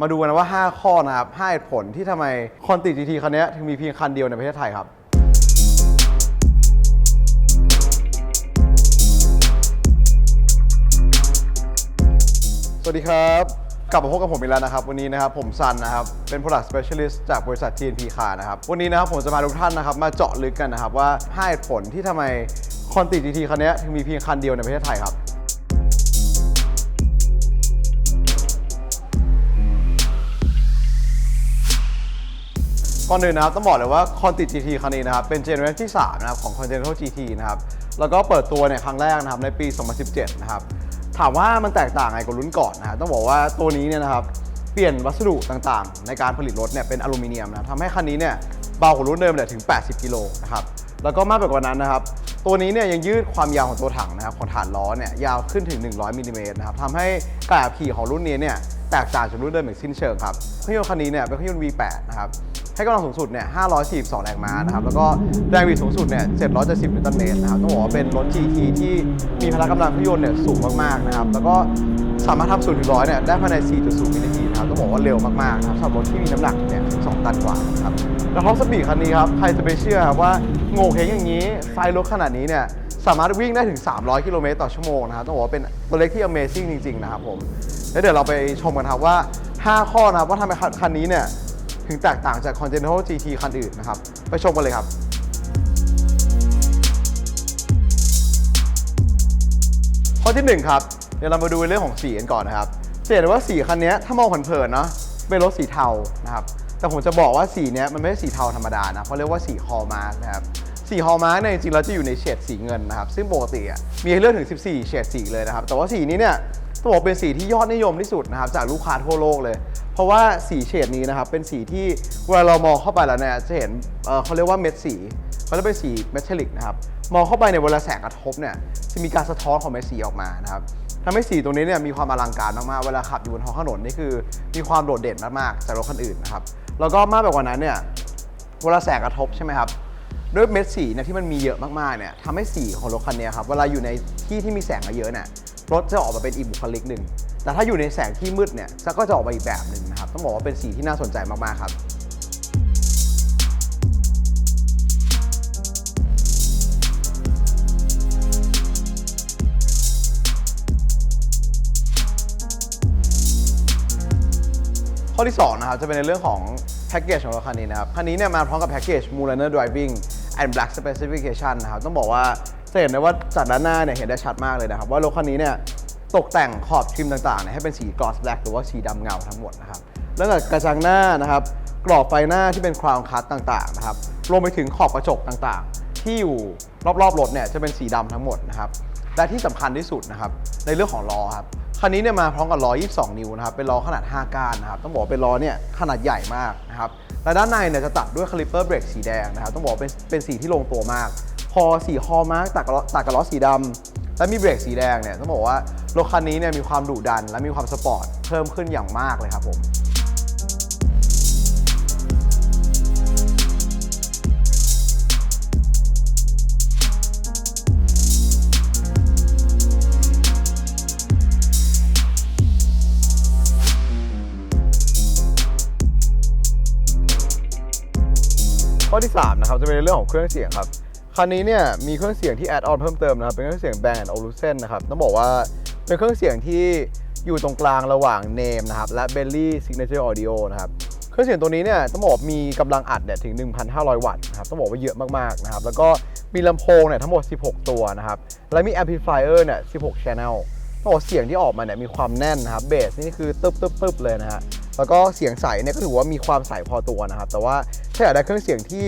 มาดูกันนะว่า 5 ข้อนะครับ5เหตุผลที่ทำไมคอนติ GT คันนี้ถึงมีเพียงคันเดียวในประเทศไทยครับสวัสดีครับ กลับมาพบกับผมอีกแล้วนะครับ วันนี้นะครับผมซันนะครับ เป็น Product Specialist จากบริษัท TNP Car นะครับ วันนี้นะครับผมจะมาทุกท่านนะครับ มาเจาะลึกกันนะครับว่า5เหตุผลที่ทำไมคอนติ GT คันนี้ถึงมีเพียงคันเดียวในประเทศไทยครับ ก่อนอื่นนะครับต้องบอกเลยว่า Conti GT คันนี้นะครับเป็นเจเนอเรชันที่3นะครับของ Continental GT นะครับแล้วก็เปิดตัวเนี่ยครั้งแรกนะครับในปี 2017 นะครับถามว่ามันแตกต่างไงกับรุ่นก่อนนะครับต้องบอกว่าตัวนี้เนี่ยนะครับเปลี่ยนวัสดุต่างๆ ในการผลิตรถเนี่ยเป็นอลูมิเนียมนะทำให้คันนี้เนี่ยเบากว่ารุ่นเดิมเนี่ยถึง 80 กิโลนะครับแล้วก็มากไปกว่านั้นนะครับตัวนี้เนี่ยยังยืดความยาวของตัวถังนะครับของฐานล้อเนี่ยยาวขึ้นถึง 100มิลลิเมตรนะครับทำให้การขับขี่ของรุ่นนี้เนี่ยแตกต่างจากรุ่นเดิมอย่างสิ้นเชิงครับเครื่องยนต์คันนี้เนี่ยเป็นเครื่องยนต์ V8 นะครับ ให้กำลังสูงสุดเนี่ย 542 แรงม้านะครับ แล้วก็แรงบิดสูงสุดเนี่ย 770 นิวตันเมตรนะครับ ต้องบอกว่าเป็นรถ GT ที่มีพละกำลังเครื่องยนต์เนี่ยสูงมากๆนะครับ แล้วก็สามารถทำ0ถึง100เนี่ยได้ภายใน 4.0 วินาทีนะครับ ต้องบอกว่าเร็วมากๆนะครับสำหรับรถที่มีน้ำหนักเนี่ย2ตันกว่าครับ แล้วท็อปสปีดคันนี้ครับ ใครจะไปเชื่อครับว่าโง่เฮงอย่างนี้ ไฟรถขนาดนี้เนี่ยสามารถวิ่งได้ถึง 300 กิโลเมตรต่อชั่วโมงนะครับ ต้องบอกว่าเป็นตัวเล็กที่ Amazing จริง ๆ นะครับผม แล้วเดี๋ยวเราไปชมกันครับว่า 5 ข้อนะครับว่าทำไมคันนี้เนี่ย ถึงแตกต่างจาก Continental GT คันอื่นนะครับ ไปชมกันเลยครับข้อที่1ครับเดี๋ยวเรามาดูเรื่องของสีกันก่อนนะครับจะเห็นว่าสีคันนี้ถ้ามองเผินๆเนาะเป็นรถสีเทานะครับแต่ผมจะบอกว่าสีนี้มันไม่ใช่สีเทาธรรมดานะเขาเรียกว่าสีฮอลมาร์กนะครับสีฮอลมาร์กเนี่ยจริงๆแล้วจะอยู่ในเฉดสีเงินนะครับซึ่งปกติมีให้เลือกถึง 14 เฉดสีเลยนะครับแต่ว่าสีนี้เนี่ยต้องบอกเป็นสีที่ยอดนิยมที่สุดนะครับจากลูกค้าทั่วโลกเลย เพราะว่าสีเฉดนี้นะครับเป็นสีที่เวลาเรามองเข้าไปแล้วเนี่ยจะเห็นเอ่อเขาเรียกว่าเม็ดสีเขาจะเป็นสีเมทัลลิกนะครับมองเข้าไปในเวลาแสงกระทบเนี่ยจะมีการสะท้อนของเม็ดสีออกมานะครับทำให้สีตรงนี้เนี่ยมีความอลังการมากๆ เวลาขับอยู่บนท้องถนนนี่คือ มีความโดดเด่นมากๆจากรถคันอื่นนะครับแล้วก็มากไปกว่านั้นเนี่ยเวลาแสงกระทบใช่ไหมครับด้วยเม็ดสีเนี่ยที่มันมีเยอะมากๆเนี่ยทำให้สีของรถคันนี้ครับเวลาอยู่ในที่ที่มีแสงเยอะๆเนี่ยรถจะออกมาเป็นอีกบุคลิกหนึ่งแต่ถ้าอยู่ในแสงที่มืดเนี่ยก็จะออกมาอีกแบบหนึ่ง ต้องบอกว่าเป็นสีที่น่าสนใจมากๆครับข้อที่2นะครับจะเป็นในเรื่องของแพ็กเกจของรถคันนี้นะครับ คันนี้เนี่ยมาพร้อมกับแพ็กเกจ m u l a n e r Driving and Black Specification นะครับ ต้องบอกว่าจะเห็นได้ว่าจากด้านหน้าเนี่ยเห็นได้ชัดมากเลยนะครับ ว่ารถคันนี้เนี่ยตกแต่งขอบทริมต่างๆเนี่ยให้เป็นสี gloss black หรือว่าสีดำเงาทั้งหมดนะครับ แล้วก็กระจังหน้านะครับ กรอบไฟหน้าที่เป็น crown cut ต่างๆนะครับรวมไปถึงขอบกระจกต่างๆ ที่อยู่รอบๆรถเนี่ยจะเป็นสีดำทั้งหมดนะครับและที่สำคัญที่สุดนะครับในเรื่องของล้อครับคันนี้เนี่ยมาพร้อมกับล้อ 22 นิ้วนะครับ เป็นล้อขนาด 5 ก้านนะครับ ต้องบอกว่าเป็นล้อเนี่ยขนาดใหญ่มากนะครับ และด้านในเนี่ยจะตัดด้วยคาลิปเปอร์เบรกสีแดงนะครับ ต้องบอกว่าเป็นเป็นสีที่ลงตัวมาก พอสีฮอลมาร์กตัดกับล้อตัดกับล้อสีดำและมีเบรกสีแดงเนี่ยต้องบอกว่ารถคันนี้เนี่ยมีความดุดัน และมีความสปอร์ตเพิ่มขึ้นอย่างมากเลยครับผม 3 นะครับ จะเป็นในเรื่องของเครื่องเสียงครับคันนี้เนี่ยมีเครื่องเสียงที่แอดออนเพิ่มเติมนะครับ เป็นเครื่องเสียง Bang Olufsen นะครับ ต้องบอกว่าเป็นเครื่องเสียงที่อยู่ตรงกลางระหว่าง Name นะครับ และ Bentley Signature Audio นะครับ เครื่องเสียงตัวนี้เนี่ยต้องบอกมีกำลังอัดเนี่ยถึง 1,500 วัตต์นะครับ ต้องบอกว่าเยอะมากๆนะครับ แล้วก็มีลำโพงเนี่ยทั้งหมด 16 ตัวนะครับ และมี amplifier เนี่ย 16 channel ต้องบอกเสียงที่ออกมาเนี่ยมีความแน่นนะครับ เบสนี่คือตึ๊บตึ๊บตึ๊บเลยนะฮะ แล้วก็เสียงใสเนี่ยก็ถือว่ามีความใสพอตัวนะครับ แต่ว่าถ้าอยากได้เครื่องเสียงที่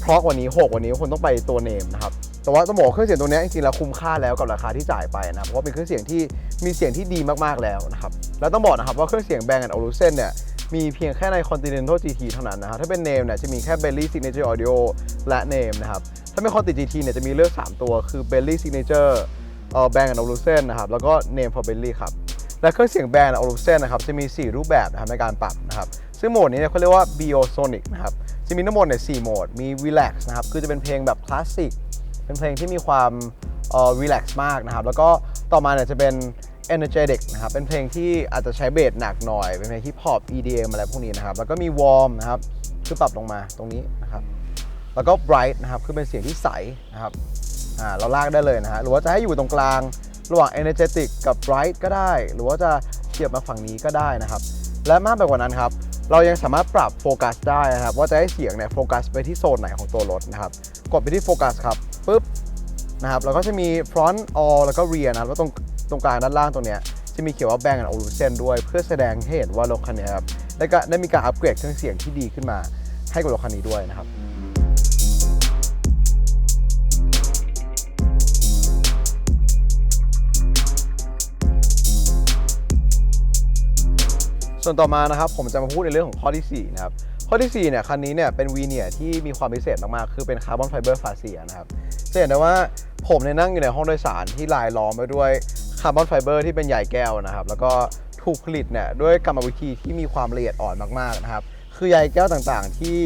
เพราะกว่านี้โหกกว่านี้คนต้องไปตัวเนมนะครับแต่ว่าต้องบอกเครื่องเสียงตัวนี้จริงๆแล้วคุ้มค่าแล้วกับราคาที่จ่ายไปนะเพราะว่าเป็นเครื่องเสียงที่มีเสียงที่ดีมากๆแล้วนะครับแล้วต้องบอกนะครับว่าเครื่องเสียง Bang Olufsen เนี่ยมีเพียงแค่ใน Continental GT เท่านั้นนะครับถ้าเป็น Name เนี่ยจะมีแค่ Bentley Signature Audio และ Name นะครับถ้าเป็น Conti GT เนี่ยจะมีเลือก 3 ตัวคือ Bentley Signature เอ่อ Bang Olufsen นะครับแล้วก็ Name for Bentley ครับ และเครื่องเสียงแบรนด์ออรูเซนนะครับจะมี 4 รูปแบบนะครับในการปรับนะครับซึ่งโหมดนี้เขาเรียกว่า Biosonic นะครับจะมีทั้งหมดเนี่ย4โหมดมี Relax นะครับคือจะเป็นเพลงแบบคลาสสิกเป็นเพลงที่มีความเอ่อ relax มากนะครับแล้วก็ต่อมาเนี่ยจะเป็น energetic นะครับเป็นเพลงที่อาจจะใช้เบสหนักหน่อย เป็นเพลงฮิปฮอป EDM อะไรพวกนี้นะครับแล้วก็มีวอร์มนะครับคือปรับลงมาตรงนี้นะครับแล้วก็ bright นะครับคือเป็นเสียงที่ใสนะครับอ่าเราลากได้เลยนะฮะหรือว่าจะให้อยู่ตรงกลาง ระหว่าง energetic กับ bright ก็ได้ หรือว่าจะเทียบมาฝั่งนี้ก็ได้นะครับ และมากไปกว่านั้นครับ เรายังสามารถปรับโฟกัสได้นะครับ ว่าจะให้เสียงเนี่ยโฟกัสไปที่โซนไหนของตัวรถนะครับ กดไปที่โฟกัสครับปุ๊บนะครับแล้วก็จะมี front all แล้วก็ rear นะแล้วตรงตรงกลางด้านล่างตรงเนี้ยจะมีเขียนว่า Bang Olufsen ด้วย เพื่อแสดงให้เห็นว่ารถคันนี้ครับได้ก็ได้มีการอัปเกรดเครื่องเสียงที่ดีขึ้นมาให้กับรถคันนี้ด้วยนะครับ ส่วนต่อมานะครับผมจะมาพูดในเรื่องของข้อที่4นะครับข้อที่4เนี่ยคันนี้เนี่ยเป็นวีเนียที่มีความพิเศษมากๆ คือเป็นคาร์บอนไฟเบอร์ฟาเซียนะครับจะเห็นได้ว่าผมเนี่ยนั่งอยู่ในห้องโดยสารที่ลายล้อมไปด้วยคาร์บอนไฟเบอร์ที่เป็นใยแก้วนะครับแล้วก็ถูกผลิตเนี่ยด้วยกรรมวิธีที่มีความละเอียดอ่อนมากๆนะครับคือใยแก้วต่างๆ ที่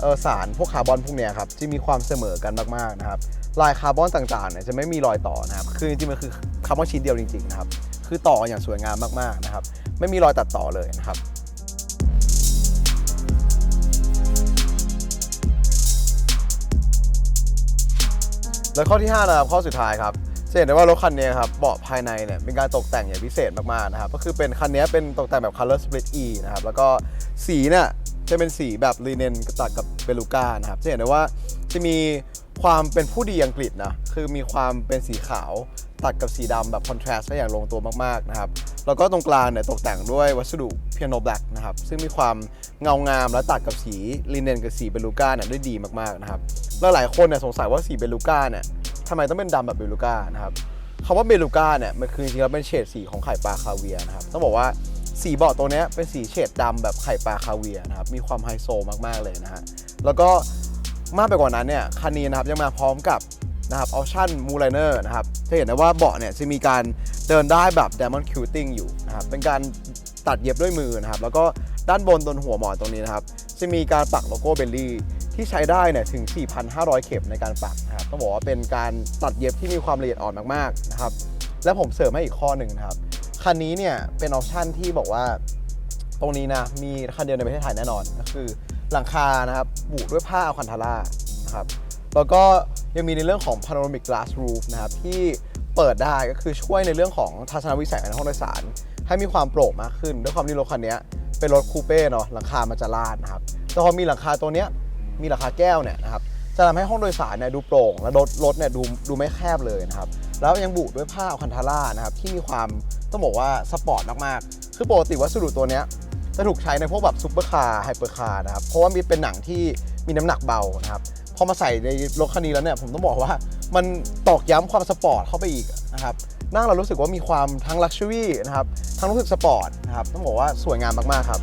เอสารพวกคาร์บอนพวกเนี้ยครับจะมีความเสมอกันมากๆนะครับลายคาร์บอนต่างๆเนี่ยจะไม่มีรอยต่อนะครับคือจริงๆมันคือคาร์บอนชิ้นเดียวจริงๆนะครับ คือต่ออย่างสวยงามมากๆนะครับ ไม่มีรอยตัดต่อเลยนะครับและข้อที่ 5 นะครับ ข้อสุดท้ายครับจะเห็นได้ว่ารถคันนี้ครับเบาะภายในเนี่ยเป็นการตกแต่งอย่างพิเศษมากๆนะครับก็คือเป็นคันนี้เป็นตกแต่งแบบ color split E นะครับแล้วก็สีเนี่ยจะเป็นสีแบบลีเนนตัดกับเบลูก้านะครับจะเห็นได้ว่าจะมีความเป็นผู้ดีอังกฤษนะคือมีความเป็นสีขาว ตัดกับสีดำแบบคอนทราสต์ได้อย่างลงตัวมากๆนะครับแล้วก็ตรงกลางเนี่ยตกแต่งด้วยวัสดุเปียโนแบล็กนะครับซึ่งมีความเงางามและตัดกับสีลีเนนกับสีเบลูก้าเนี่ยได้ดีมากๆนะครับแล้วหลายคนเนี่ยสงสัยว่าสีเบลูก้าเนี่ยทำไมต้องเป็นดำแบบเบลูก้านะครับคำว่าเบลูก้าเนี่ยมันคือจริงๆแล้วเป็นเฉดสีของไข่ปลาคาเวียนะครับต้องบอกว่าสีเบาะตัวเนี้ยเป็นสีเฉดดำแบบไข่ปลาคาเวียนะครับมีความไฮโซมากๆเลยนะฮะแล้วก็มากไปกว่านั้นเนี่ยคันนี้นะครับยังมาพร้อมกับนะครับออชั่นมูไลเนอร์นะครับ จะเห็นได้ว่าเบาะเนี่ยจะมีการเดินได้แบบ Diamond Cuting อยู่นะครับเป็นการตัดเย็บด้วยมือนะครับแล้วก็ด้านบนตรงหัวหมอนตรงนี้นะครับจะมีการปักโลโก้เบลลี่ที่ใช้ได้เนี่ยถึง 4,500 เข็มในการปักนะครับต้องบอกว่าเป็นการตัดเย็บที่มีความละเอียดอ่อนมากๆนะครับและผมเสริมให้อีกข้อหนึ่งนะครับคันนี้เนี่ยเป็นออปชั่นที่บอกว่าตรงนี้นะมีคันเดียวในประเทศไทยแน่นอนก็คือหลังคานะครับบุด้วยผ้าอัลคันทาร่านะครับแล้วก็ ยังมีในเรื่องของ panoramic glass roof นะครับที่เปิดได้ก็คือช่วยในเรื่องของทัศนวิสัยในห้องโดยสาร ให้มีความโปร่งมากขึ้น ด้วยความที่รถคันนี้เป็นรถคูเป้เนาะหลังคามันจะลาดนะครับแต่พอมีหลังคาตัวเนี้ยมีหลังคาแก้วเนี่ยนะครับจะทำให้ห้องโดยสารเนี่ยดูโปร่ง และรถรถเนี่ยดูดูไม่แคบเลยนะครับแล้วยังบุด้วยผ้าอัคันทาร่านะครับที่มีความต้องบอกว่าสปอร์ตมากๆคือปกติวัสดุตัวเนี้ยจะถูกใช้ในพวกแบบซุปเปอร์คาร์ไฮเปอร์คาร์นะครับเพราะว่ามีเป็นหนังที่มีน้ำหนักเบานะครับ อมาใส่ในรถคันนี้แล้วเนี่ยผมต้องบอกว่ามันตอกย้ำความสปอร์ตเข้าไปอีกนะครับนั่งเรารู้สึกว่ามีความทั้งลักชัวรี่นะครับทั้งรู้สึกสปอร์ตนะครับต้องบอกว่าสวยงามมากๆครับ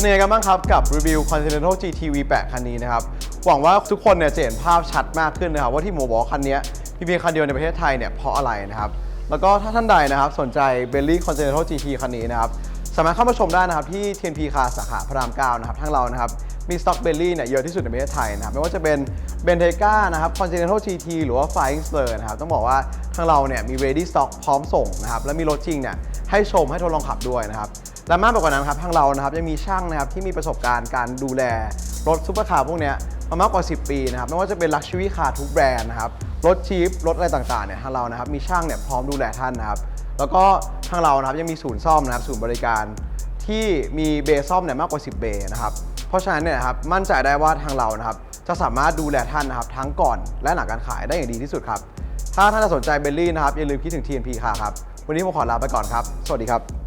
เป็นยังไงกันบ้างครับ กับรีวิว Continental GT V8 คันนี้นะครับ หวังว่าทุกคนเนี่ยจะเห็นภาพชัดมากขึ้นนะครับ ว่าที่หมูบอกคันนี้มีเพียงคันเดียวในประเทศไทยเนี่ยเพราะอะไรนะครับ แล้วก็ถ้าท่านใดนะครับสนใจ Bentley Continental GT คันนี้นะครับสามารถเข้ามาชมได้นะครับที่ TNP Car สาขาพระราม9นะครับทั้งเรานะครับมีสต็อกเบลลี่เนี่ยเยอะที่สุดในประเทศไทยนะครับไม่ว่าจะเป็น b e n t e g a นะครับ Continental GT หรือว่า Flying Spur นะครับต้องบอกว่าทางเราเนี่ยมี ready stock พร้อมส่งนะครับและมีรถจริงเนี่ย ให้ชมให้ทดลองขับด้วยนะครับและมากไปกว่านั้นครับทางเรานะครับยังมีช่างนะครับที่มีประสบการณ์การดูแลรถซุปเปอร์คาร์พวกนี้มามากกว่า 10 ปีนะครับไม่ว่าจะเป็น Luxury Car ทุกแบรนด์นะครับรถชีพรถอะไรต่างๆเนี่ยทางเรานะครับมีช่างเนี่ยพร้อมดูแลท่านนะครับแล้วก็ทางเรานะครับยังมีศูนย์ซ่อมนะครับศูนย์บริการที่มีเบย์ซ่อมเนี่ยมากกว่า 10 เบย์นะครับเพราะฉะนั้นเนี่ยครับมั่นใจได้ว่าทางเรานะครับจะสามารถดูแลท่านนะครับทั้งก่อนและหลังการขายได้อย่างดีที่สุดครับถ้าท่านสนใจเบลลี่นะครับอย่าลืมคิดถึง TNP ค่ะครับ วันนี้ผมขอลาไปก่อนครับ สวัสดีครับ